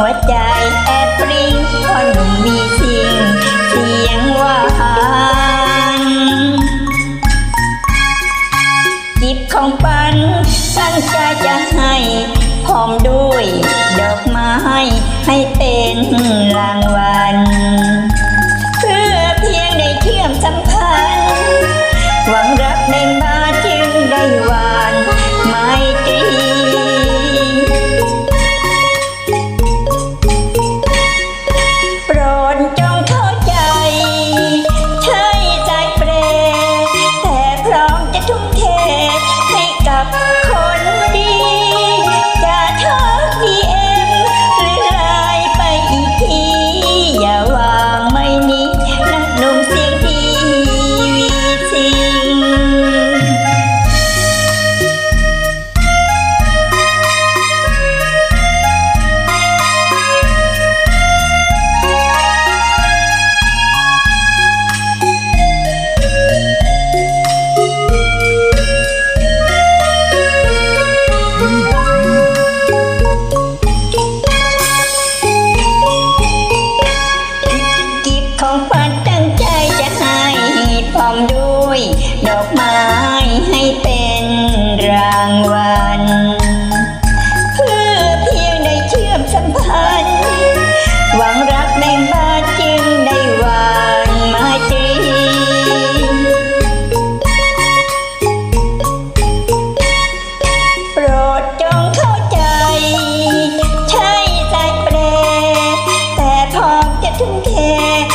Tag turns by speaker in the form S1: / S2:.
S1: หัวใจแอบปริ้งพ่อหนุ่มมีสิ่งเสียงหวานจิบของปันตั้งใจจะให้พร้อมด้วย ถึงแก่